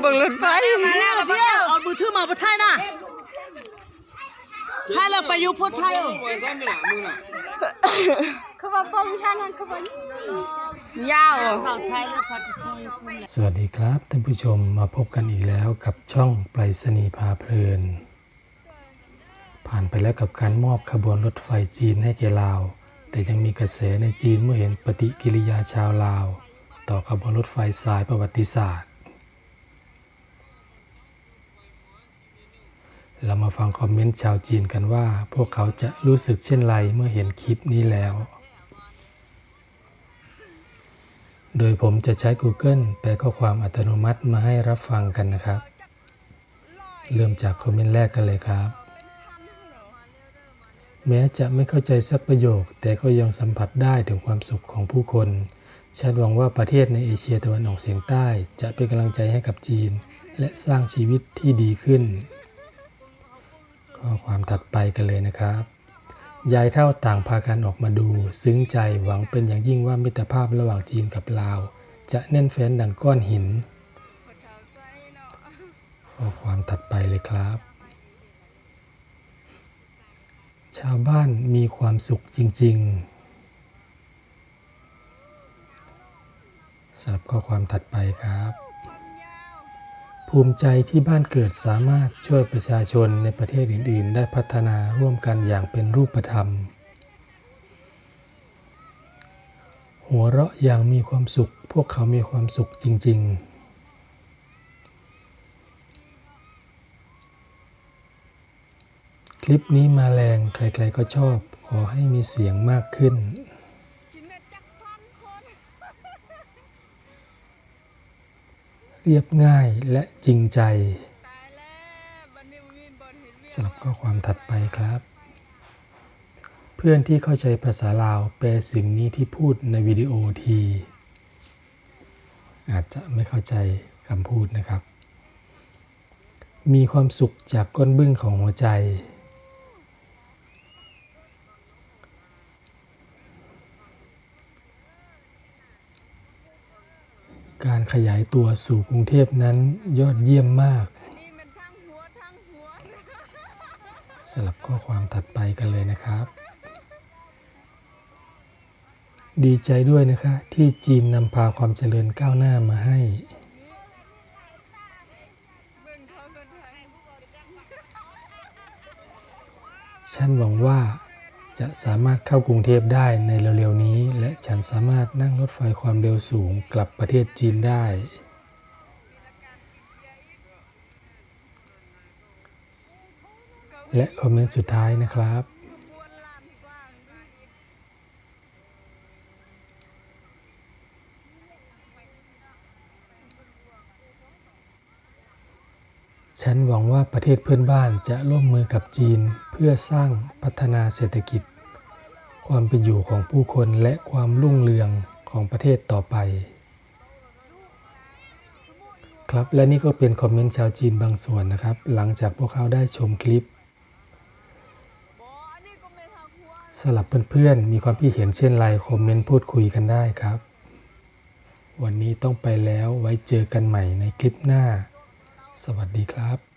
เบิ่งรถไฟมาแล้วเบี้ยวเอามือถือมาประเทศน่ะไทยเราไปอยู่พุทธไทยเหรอคือว่าบ่งฉันนั่นคือว่ายาวข่าวไทยแล้วพอจะช่วยคุณแหละสวัสดีครับท่านผู้ชมมาพบกันอีกแล้วกับช่องไปรษณีย์พาเพลิน ผ่านไปแล้วกับการมอบขบวนรถไฟจีนให้แก่ลาว แต่ยังมีกระแสในจีนเมื่อเห็นปฏิกิริยาชาวลาว ต่อขบวนรถไฟสายประวัติศาสตร์ เรามาฟังคอมเมนต์ชาวจีนกันว่า พวกเขาจะรู้สึกเช่นไรเมื่อเห็นคลิปนี้แล้ว โดยผมจะใช้ Google แปลข้อความอัตโนมัติมาให้รับฟังกันนะครับ เริ่มจากคอมเมนต์แรกกันเลยครับ แม้จะไม่เข้าใจสักประโยค แต่ก็ยังสัมผัสได้ถึงความสุขของผู้คนฉันหวังว่าประเทศในเอเชียตะวันออกเฉียงใต้ จะเป็นกำลังใจให้กับจีน และสร้างชีวิตที่ดีขึ้น ข้อความถัดไปกันเลยนะครับยายเท่าต่างพากันออกมาดู ซึ้งใจหวังเป็นอย่างยิ่งว่ามิตรภาพระหว่างจีนกับลาว จะแน่นแฟ้นดังก้อนหินข้อความถัดไปเลยครับ ชาวบ้านมีความสุขจริง ๆสำหรับข้อความถัดไปครับ ภูมิใจที่บ้านเกิดสามารถช่วยประชาชนในประเทศอื่น ๆ ได้พัฒนาร่วมกันอย่างเป็นรูปธรรม หัวเราะอย่างมีความสุข พวกเขามีความสุขจริงๆคลิปนี้มาแรง ใครๆก็ชอบ ขอให้มีเสียงมากขึ้น เรียบง่ายและจริงใจสำหรับข้อความถัดไปครับ เพื่อนที่เข้าใจภาษาลาวแปลสิ่งนี้ที่พูดในวิดีโอที อาจจะไม่เข้าใจคำพูดนะครับ มีความสุขจากก้นบึ้งของหัวใจ การขยายตัวสู่กรุงเทพนั้นยอดเยี่ยมมากสลับข้อความถัดไปกันเลยนะครับ ดีใจด้วยนะคะที่จีนนำพาความเจริญก้าวหน้ามาให้ ฉันหวังว่าจะสามารถเข้ากรุงเทพได้ในเร็วๆนี้ันสามารถนั่งรถไฟความเร็วสูงกลับประเทศจีนได้ และคอมเมนต์สุดท้ายนะครับ ฉันหวังว่าประเทศเพื่อนบ้านจะร่วมมือกับจีนเพื่อสร้างพัฒนาเศรษฐกิจ ความเป็นอยู่ของผู้คนและความรุ่งเรืองของประเทศต่อไป ครับและนี่ก็เป็นคอมเมนต์ชาวจีนบางส่วนนะครับ หลังจากพวกเขาได้ชมคลิปสลับเพื่อนๆ มีความคิดเห็นเช่นไรคอมเมนต์พูดคุยกันได้ครับ วันนี้ต้องไปแล้วไว้เจอกันใหม่ในคลิปหน้า สวัสดีครับ